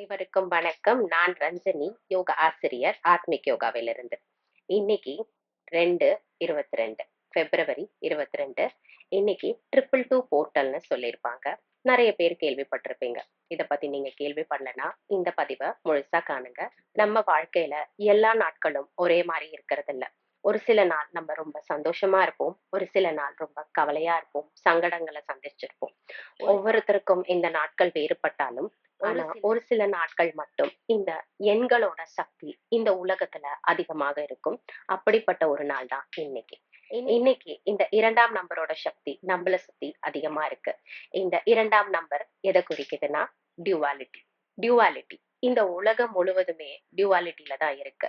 அனைவருக்கும் வணக்கம். நான் ரஞ்சனி யோக ஆசிரியர் ஆத்மிக் யோகாவிலிருந்து. இன்னைக்கு ரெண்டு இருபத்தி ரெண்டு பிப்ரவரி இருபத்தி ரெண்டு இன்னைக்கு ட்ரிபிள் டூ போர்ட்டல்னு சொல்லியிருப்பாங்க. நிறைய பேர் கேள்விப்பட்டிருப்பீங்க. இதை பத்தி நீங்க கேள்விப்படலன்னா இந்த பதிவை முழுசா காணுங்க. நம்ம வாழ்க்கையில எல்லா நாட்களும் ஒரே மாதிரி இருக்கிறது இல்லை ஒரு சில நாள் நம்ம ரொம்ப சந்தோஷமா இருப்போம். ஒரு சில நாள் ரொம்ப கவலையா இருப்போம். சங்கடங்களை சந்திச்சிருப்போம். ஒவ்வொருத்தருக்கும் இந்த நாட்கள் வேறுபட்டாலும் ஆனா ஒரு சில நாட்கள் மட்டும் இந்த எண்களோட சக்தி இந்த உலகத்துல அதிகமாக இருக்கும். அப்படிப்பட்ட ஒரு நாள் தான் இன்னைக்கு. இன்னைக்கு. இந்த இரண்டாம் நம்பரோட சக்தி நம்மள சுத்தி அதிகமா இருக்கு. இந்த இரண்டாம் நம்பர் எதை குறிக்குதுன்னா டியூவாலிட்டி டியூவாலிட்டி இந்த உலகம் முழுவதுமே டியூவாலிட்டியில தான் இருக்கு.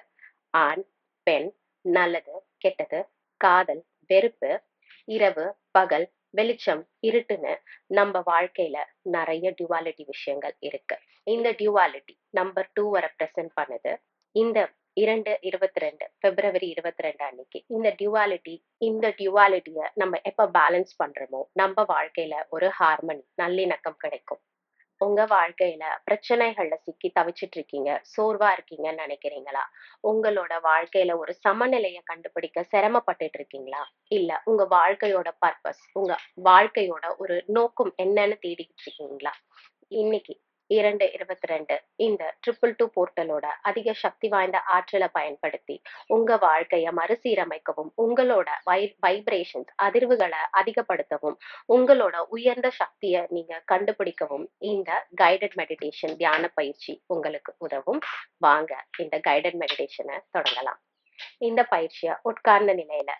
ஆண் பெண் நல்லது கெட்டது காதல் வெறுப்பு இரவு பகல் வெளிச்சம் இருட்டுன்னு நம்ம வாழ்க்கையில நிறைய டியூவாலிட்டி விஷயங்கள் இருக்கு. இந்த டியூவாலிட்டி நம்பர் டூவை ரெப்ரசென்ட் பண்ணுது. இந்த இரண்டு இருபத்தி ரெண்டு பிப்ரவரி இருபத்தி ரெண்டு அன்னைக்கு இந்த டியூவாலிட்டி இந்த டியூவாலிட்டியை நம்ம எப்ப பேலன்ஸ் பண்றோமோ நம்ம வாழ்க்கையில ஒரு ஹார்மனி நல்லிணக்கம் கிடைக்கும். உங்க வாழ்க்கையில பிரச்சனைகள்ல சிக்கி தவிச்சிட்டு இருக்கீங்க சோர்வா இருக்கீங்கன்னு நினைக்கிறீங்களா? உங்களோட வாழ்க்கையில ஒரு சமநிலையை கண்டுபிடிக்க சிரமப்பட்டுட்டு இருக்கீங்களா இல்ல உங்க வாழ்க்கையோட பர்பஸ் உங்க வாழ்க்கையோட ஒரு நோக்கம் என்னன்னு தேடிக்கிட்டு இருக்கீங்களா இன்னைக்கு இரண்டு இருபத்தி ரெண்டு இந்த ட்ரிபிள் டூ போர்ட்டலோட அதிக சக்தி வாய்ந்த ஆற்றலை பயன்படுத்தி உங்க வாழ்க்கைய மறுசீரமைக்கவும் உங்களோட வை வைப்ரேஷன்ஸ் அதிர்வுகளை அதிகப்படுத்தவும் உங்களோட உயர்ந்த சக்தியை நீங்க கண்டுபிடிக்கவும் இந்த கைடட் மெடிடேஷன் தியான பயிற்சி உங்களுக்கு உதவும். வாங்க இந்த கைடட் மெடிடேஷனை தொடங்கலாம். இந்த பயிற்சியை உட்கார்ந்த நிலையில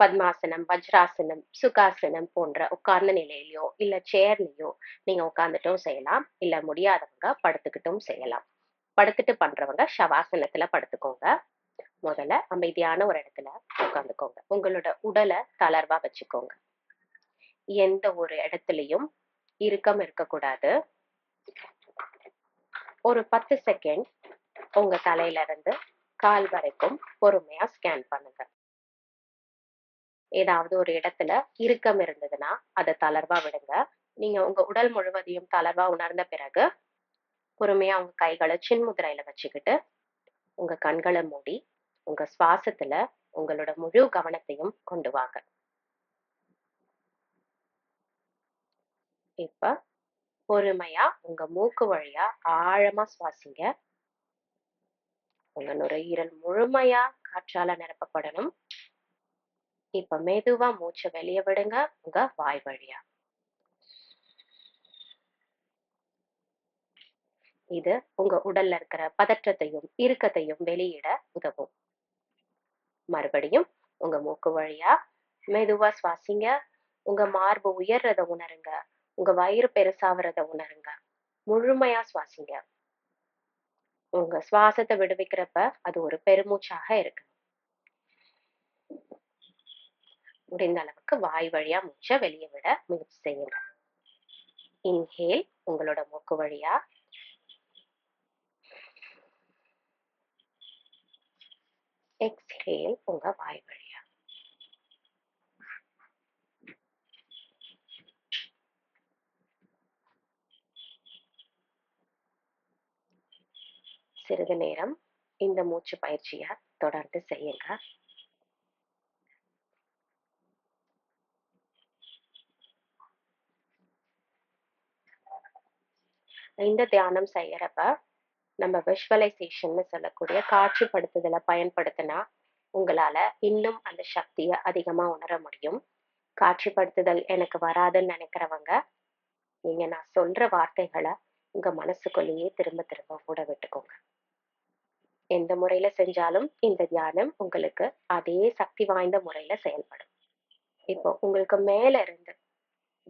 பத்மாசனம் வஜ்ராசனம் சுகாசனம் போன்ற உட்கார்ந்த நிலையிலையோ இல்ல சேர்லையோ நீங்க உட்கார்ந்துட்டும் செய்யலாம். இல்ல முடியாதவங்க படுத்துக்கிட்டும் செய்யலாம். படுத்துட்டு பண்றவங்க ஷவாசனத்துல படுத்துக்கோங்க. முதல்ல அமைதியான ஒரு இடத்துல உட்காந்துக்கோங்க உங்களோட உடலை தளர்வா வச்சுக்கோங்க. எந்த ஒரு இடத்துலையும் இறுக்கம் இருக்கக்கூடாது. ஒரு பத்து செகண்ட் உங்க தலையில இருந்து கால் வரைக்கும் பொறுமையா ஸ்கேன் பண்ணுங்க. ஏதாவது ஒரு இடத்துல இறுக்கம் இருந்ததுன்னா அதை தளர்வா விடுங்க. நீங்க உங்க உடல் முழுவதையும் தளர்வா உணர்ந்த பிறகு பொறுமையா உங்க கைகளை சின்முதிரையில வச்சுக்கிட்டு உங்க கண்களை மூடி உங்க சுவாசத்துல உங்களோட முழு கவனத்தையும் கொண்டு வாங்க. இப்ப பொறுமையா உங்க மூக்கு வழியா ஆழமா சுவாசிங்க. உங்க நுரையீரல் முழுமையா காற்றால நிரப்பப்படணும். இப்ப மெதுவா மூச்சை வெளியே விடுங்க உங்க வாய் வழியா. இது உங்க உடல்ல இருக்கிற பதற்றத்தையும் இறுக்கத்தையும் வெளியிட உதவும். மறுபடியும் உங்க மூக்கு வழியா மெதுவா சுவாசிங்க. உங்க மார்பு உயர்றத உணருங்க. உங்க வயிறு பெருசாகிறத உணருங்க. முழுமையா சுவாசிங்க. உங்க சுவாசத்தை விடுவிக்கிறப்ப அது ஒரு பெருமூச்சாக இருக்கு. முடிந்த அளவுக்கு வாய் வழியா மூச்சை வெளியே விட முயற்சி செய்யுங்க. இன்ஹேல் உங்களோட மூக்கு வழியா. எக்ஸ்ஹேல் உங்க வாய் வழியா. சிறிது நேரம் இந்த மூச்சு பயிற்சியை தொடர்ந்து செய்யுங்க. இந்த தியானம் செய்யறப்ப நம்ம விஷுவலைசேஷன் சொல்லக்கூடிய காட்சிப்படுத்துதலை பயன்படுத்தினா உங்களால இன்னும் அந்த சக்தியை அதிகமா உணர முடியும். காட்சிப்படுத்துதல் எனக்கு வராதுன்னு நினைக்கிறவங்க நீங்க நான் சொல்ற வார்த்தைகளை உங்க மனசுக்குள்ளேயே திரும்ப திரும்ப ஓட விட்டுக்கோங்க. எந்த முறையில செஞ்சாலும் இந்த தியானம் உங்களுக்கு அதே சக்தி வாய்ந்த முறையில செயல்படும். இப்போ உங்களுக்கு மேல இருந்து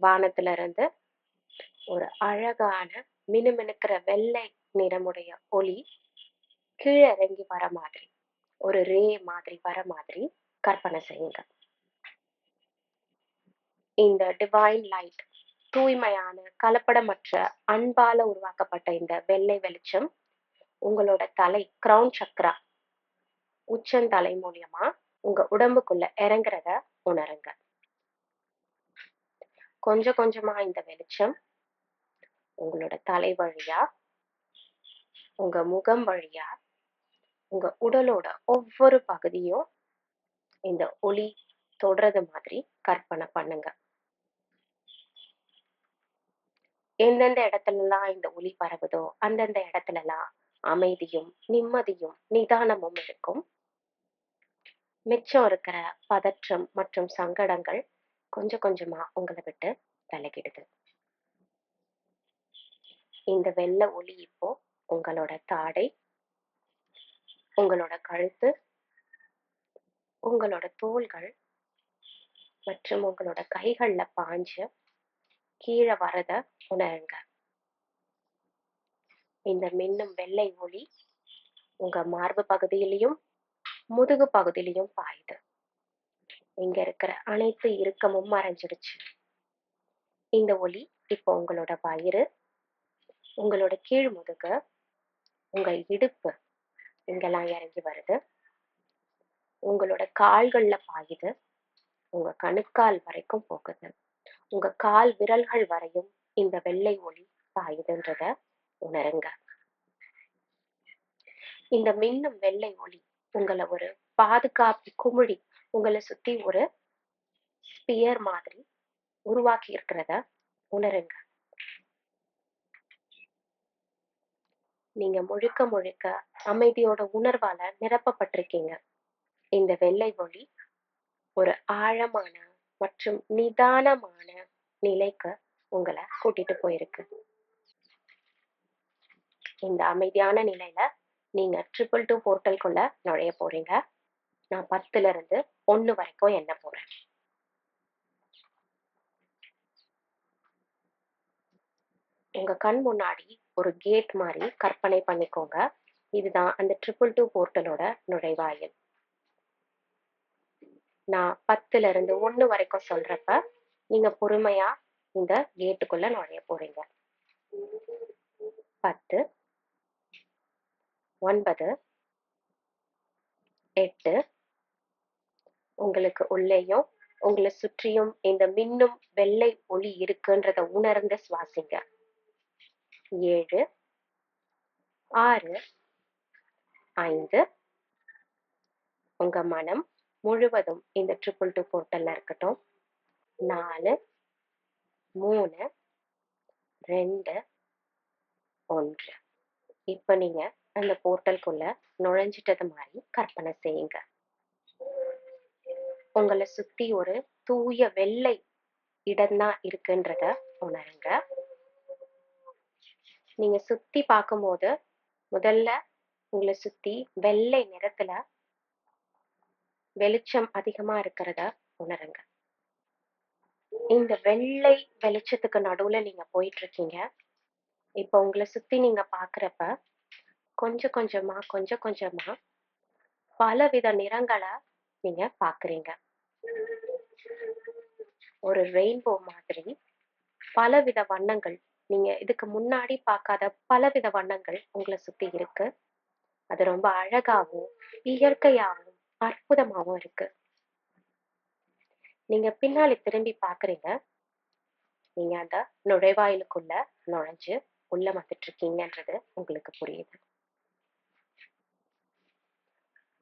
வானத்துல இருந்து ஒரு அழகான மினுமினுக்கிற வெள்ளை நிறமுடைய ஒளி கீழே இறங்கி வர மாதிரி ஒரு ரே மாதிரி வர மாதிரி கற்பனை செய்யுங்க. இந்த டிவைன் லைட் தூய்மையான கலப்படமற்ற அன்பால உருவாக்கப்பட்ட இந்த வெள்ளை வெளிச்சம் உங்களோட தலை கிரவுன் சக்ரா உச்சந்தலை மூலியமா உங்க உடம்புக்குள்ள இறங்குறத உணருங்க. கொஞ்சம் கொஞ்சமா இந்த வெளிச்சம் உங்களோட தலை வழியா உங்க முகம் வழியா உங்க உடலோட ஒவ்வொரு பகுதியும் இந்த ஒளி தொடுறது மாதிரி கற்பனை பண்ணுங்க. எந்தெந்த இடத்துலலாம் இந்த ஒளி பரவுதோ அந்தந்த இடத்துலலாம் அமைதியும் நிம்மதியும் நிதானமும் இருக்கும். மிச்சம் இருக்கிற பதற்றம் மற்றும் சங்கடங்கள் கொஞ்சம் கொஞ்சமா உங்களை விட்டு விலகிடுது இந்த வெள்ளை ஒளி இப்போ உங்களோட தாடை உங்களோட கழுத்து உங்களோட தோள்கள் மற்றும் உங்களோட கைகள்ல பாஞ்சு கீழே வரத உணருங்க. இந்த மின்னும் வெள்ளை ஒளி உங்க மார்பு பகுதியிலையும் முதுகு பகுதியிலையும் பாயுது. இங்க இருக்கிற அனைத்து இறுக்கமும் மறைஞ்சிடுச்சு. இந்த ஒளி இப்போ உங்களோட வயிறு உங்களோட கீழ் முதுகு உங்க இடுப்பு இங்கெல்லாம் இறங்கி வருது. உங்களோட கால்கள்ல பாயுது. உங்க கணுக்கால் வரைக்கும் போகுது. உங்க கால் விரல்கள் வரையும் இந்த வெள்ளை ஒளி பாயுதுன்றத உணருங்க. இந்த மின்னும் வெள்ளை ஒளி உங்களை ஒரு பாதுகாப்பு குமிழி உங்களை சுத்தி ஒரு ஸ்பியர் மாதிரி உருவாக்கி இருக்கிறத உணருங்க. நீங்க முழுக்க முழுக்க அமைதியோட உணர்வால நிரப்பப்பட்டிருக்கீங்க. இந்த வெள்ளை ஒளி ஒரு ஆழமான மற்றும் நிதானமான நிலைக்கு உங்களை கூட்டிட்டு போயிருக்கு. இந்த அமைதியான நிலையில நீங்க ட்ரிபிள் டூ போர்ட்டல்குள்ள நுழைய போறீங்க. நான் பத்துல இருந்து ஒன்னு வரைக்கும் எண்ண போறேன்? உங்க கண் முன்னாடி ஒரு கேட் மாதிரி கற்பனை பண்ணிக்கோங்க. இதுதான் அந்த ட்ரிபிள் டூ போர்ட்டலோட நுழைவாயில். நான் பத்துல இருந்து ஒன்னு வரைக்கும் சொல்றப்ப நீங்க பொறுமையா இந்த கேட்டுக்குள்ள நுழைய போறீங்க. பத்து ஒன்பது எட்டு உங்களுக்கு உள்ளேயும் உங்களை சுற்றியும் இந்த மின்னும் வெள்ளை ஒளி இருக்குன்றத உணர்ந்து சுவாசிங்க. ஏழு ஆறு ஐந்து. உங்க மனம் முழுவதும் இந்த ட்ரிபிள் டூ போர்ட்டல்ல இருக்கட்டும். நாலு மூணு ரெண்டு ஒன்று. இப்போ நீங்க அந்த போர்ட்டலுக்குள்ள நுழைஞ்சிட்டது மாதிரி கற்பனை செய்யுங்க. உங்களை சுத்தி ஒரு தூய வெள்ளை இடம்தான் இருக்குன்றத உணருங்க. நீங்க சுத்தி பார்க்கும்போது முதல்ல உங்களை சுத்தி வெள்ளை நிறத்துல வெளிச்சம் அதிகமா இருக்கிறத உணருங்க. இந்த வெள்ளை வெளிச்சத்துக்கு நடுவுல நீங்க போயிட்டு இருக்கீங்க இப்போ உங்களை சுத்தி நீங்க பாக்குறப்ப கொஞ்சம் கொஞ்சமா கொஞ்சம் கொஞ்சமா பலவித நிறங்களை நீங்க பாக்குறீங்க. ஒரு ரெயின்போ மாதிரி பலவித வண்ணங்கள் நீங்க இதுக்கு முன்னாடி பார்க்காத பலவித வண்ணங்கள் உங்களை சுத்தி இருக்கு. அது ரொம்ப அழகாவும் இயற்கையாகவும் அற்புதமாவும் இருக்கு. நீங்க பின்னாடி திரும்பி பாக்குறீங்க நீங்க அந்த நுழைவாயிலுக்குள்ள நுழைஞ்சு உள்ள வந்துட்டு இருக்கீங்கன்றது உங்களுக்கு புரியுது.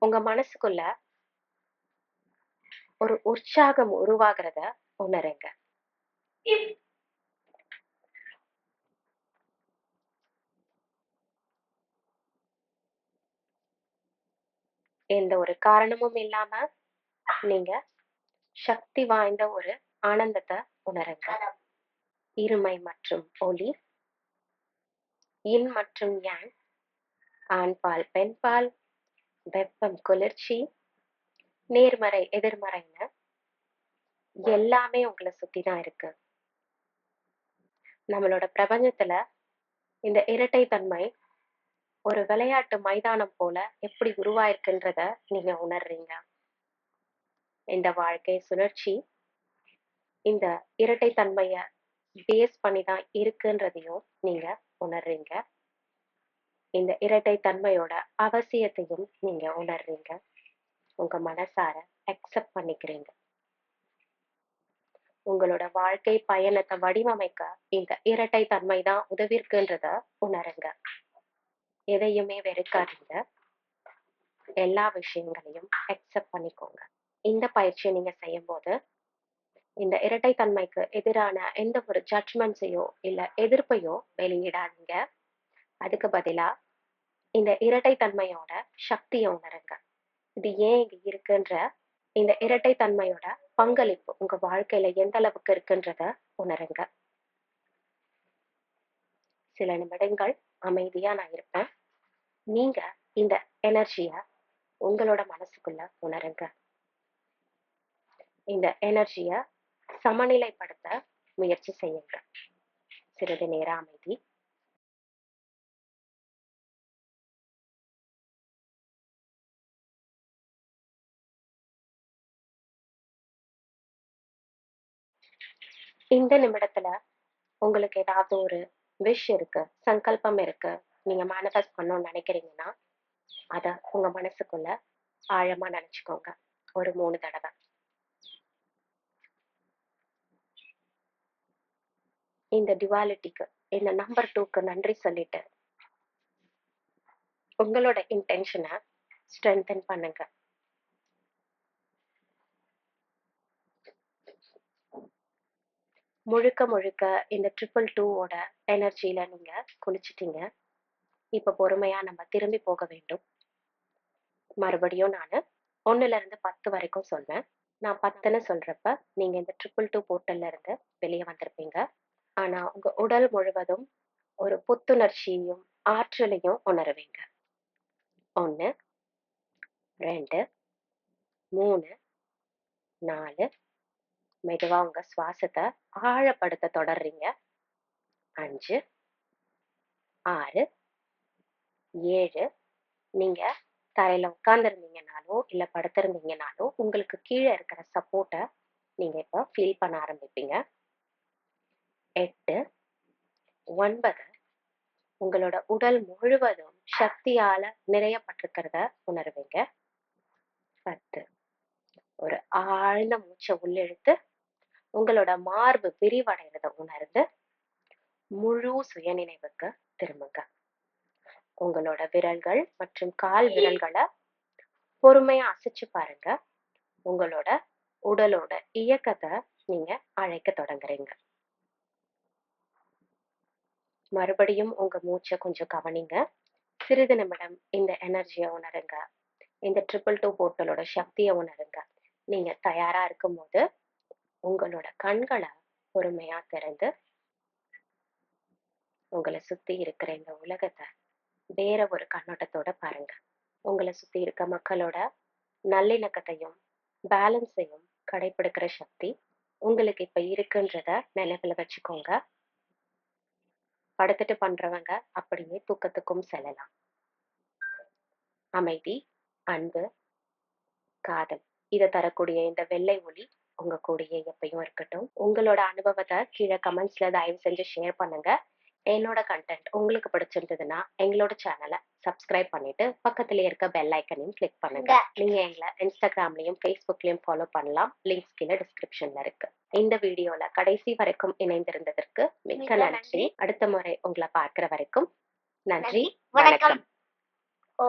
உங்க மனசுக்குள்ள ஒரு உற்சாகம் உருவாகிறத உணருங்க. எந்த ஒரு காரணமும் இல்லாம நீங்க சக்தி வாய்ந்த ஒரு ஆனந்தத்தை உணருங்க. இருமை மற்றும் ஒளி இன் மற்றும் யான் ஆண்பால் பெண்பால் வெப்பம் குளிர்ச்சி நேர்மறை எதிர்மறைன்னு எல்லாமே உங்களை சுத்தி தான் இருக்கு. நம்மளோட பிரபஞ்சத்துல இந்த இரட்டைத்தன்மை ஒரு விளையாட்டு மைதானம் போல எப்படி உருவாயிருக்குன்றத நீங்க உணர்றீங்க? இந்த வாழ்க்கை சுழற்சி இந்த இரட்டைத்தன்மைய பேஸ் பண்ணி தான் இருக்குன்றதையும் நீங்க உணர்றீங்க. இந்த இரட்டைத்தன்மையோட அவசியத்தையும் நீங்க உணர்றீங்க. உங்க மனசார அக்செப்ட் பண்ணிக்கிறீங்க. உங்களோட வாழ்க்கை பயணத்தை வடிவமைக்க இந்த இரட்டை தன்மை தான் உதவிருக்குன்றத உணருங்க. எதையுமே வெறுக்காதீங்க. எல்லா விஷயங்களையும் அக்செப்ட் பண்ணிக்கோங்க. இந்த பயிற்சியை நீங்க செய்யும்போது இந்த இரட்டைத்தன்மைக்கு எதிரான எந்த ஒரு ஜட்ஜ்மெண்ட்ஸையோ இல்ல எதிர்ப்பையோ வெளியிடாதீங்க. அதுக்கு பதிலா இந்த இரட்டைத்தன்மையோட சக்தியை உணருங்க. இது ஏன் இங்க இருக்குன்ற இந்த இரட்டைத்தன்மையோட பங்களிப்பு உங்க வாழ்க்கையில எந்த அளவுக்கு இருக்குன்றத உணருங்க. சில நிமிடங்கள் அமைதியா நான் இருப்பேன். நீங்க இந்த எனர்ஜிய உங்களோட மனசுக்குள்ள உணருங்க. இந்த எனர்ஜிய சமநிலைப்படுத்த முயற்சி செய்யுங்க. சிறிது நேர அமைதி. இந்த நிமிடத்துல உங்களுக்கு ஏதாவது ஒரு விஷ் இருக்கு சங்கல்பம் இருக்கு நீங்க மேனிஃபெஸ்ட் பண்ணணும்னு நினைக்கிறீங்கன்னா அதை உங்க மனசுக்குள்ள ஆழமா நினைச்சுக்கோங்க. ஒரு மூணு தடவை. இந்த டிவாலிட்டிக்கு இந்த நம்பர் டூக்கு நன்றி சொல்லிட்டு உங்களோட இன்டென்ஷனை ஸ்ட்ரென்தன் பண்ணுங்க. முழுக்க முழுக்க இந்த ட்ரிபிள் டூவோட எனர்ஜியில நீங்க குளிச்சிட்டீங்க. இப்ப பொறுமையா நம்ம திரும்பி போக வேண்டும். மறுபடியும் நான் ஒன்றுலேருந்து இருந்து பத்து வரைக்கும் சொல்வேன். நான் பத்துன்னு சொல்றப்ப நீங்க இந்த ட்ரிபிள் டூ போர்ட்டல்ல இருந்து வெளியே வந்திருப்பீங்க. ஆனா உங்க உடல் முழுவதும் ஒரு புத்துணர்ச்சியையும் ஆற்றலையும் உணருவீங்க. ஒன்று ரெண்டு மூணு நாலு மெதுவாக உங்க சுவாசத்தை ஆழப்படுத்த தொடர்றீங்க. அஞ்சு ஆறு ஏழு நீங்கள் தரையில் உட்காந்துருந்தீங்கனாலோ இல்லை படுத்திருந்தீங்கனாலோ உங்களுக்கு கீழே இருக்கிற சப்போர்ட்டை நீங்கள் இப்போ ஃபீல் பண்ண ஆரம்பிப்பீங்க. எட்டு ஒன்பது உங்களோட உடல் முழுவதும் சக்தியால் நிறையப்பட்டிருக்கிறத உணர்வீங்க. பத்து ஒரு ஆழ்ந்த மூச்சை உள்ளெழுத்து உங்களோட மார்பு விரிவடைகிறத உணர்ந்து முழு சுயநினைவுக்கு திரும்புங்க. உங்களோட விரல்கள் மற்றும் கால் விரல்களை பொறுமையா அசைச்சு பாருங்க. உங்களோட உடலோட இயக்கத்தை நீங்க அழைக்க தொடங்குறீங்க. மறுபடியும் உங்க மூச்சை கொஞ்சம் கவனிங்க. சிறிது நிமிடம் இந்த எனர்ஜியை உணருங்க. இந்த ட்ரிபிள் டூ போர்ட்டலோட சக்தியை உணருங்க. நீங்க தயாரா இருக்கும்போது உங்களோட கண்களை பொறுமையா திறந்து உங்களை சுத்தி இருக்கிற இந்த உலகத்தை வேற ஒரு கண்ணோட்டத்தோட பாருங்க. உங்களை சுத்தி இருக்க மக்களோட நல்லிணக்கத்தையும் பேலன்ஸையும் கடைபிடிக்கிற சக்தி உங்களுக்கு இப்ப இருக்குன்றத நினைவில் வச்சுக்கோங்க. படுத்துட்டு பண்றவங்க அப்படியே தூக்கத்துக்கும் செல்லலாம். அமைதி அன்பு காதல். இதை தரக்கூடிய இந்த வெள்ளை ஒளி உங்க கூடயே எப்பயும் இருக்கட்டும். உங்களோட அனுபவத்தை கீழே கமெண்ட்ஸ்ல தயவு செஞ்சு ஷேர் பண்ணுங்க. என்னோட கண்டென்ட் உங்களுக்கு பிடிச்சிருந்ததுன்னா எங்களோட சேனலை சப்ஸ்கிரைப் பண்ணிட்டு பக்கத்துல இருக்க பெல் ஐக்கனையும் கிளிக் பண்ணுங்க. நீங்க எங்களை இன்ஸ்டாகிராம்லயும் ஃபேஸ்புக்லயும் ஃபாலோ பண்ணலாம். லிங்க்ஸ் கீழே டிஸ்கிரிப்ஷன்ல இருக்கு. இந்த வீடியோல கடைசி வரைக்கும் இணைந்திருந்ததற்கு மிக்க நன்றி. அடுத்த முறை உங்களை பார்க்கிற வரைக்கும் நன்றி. வணக்கம். ஓ.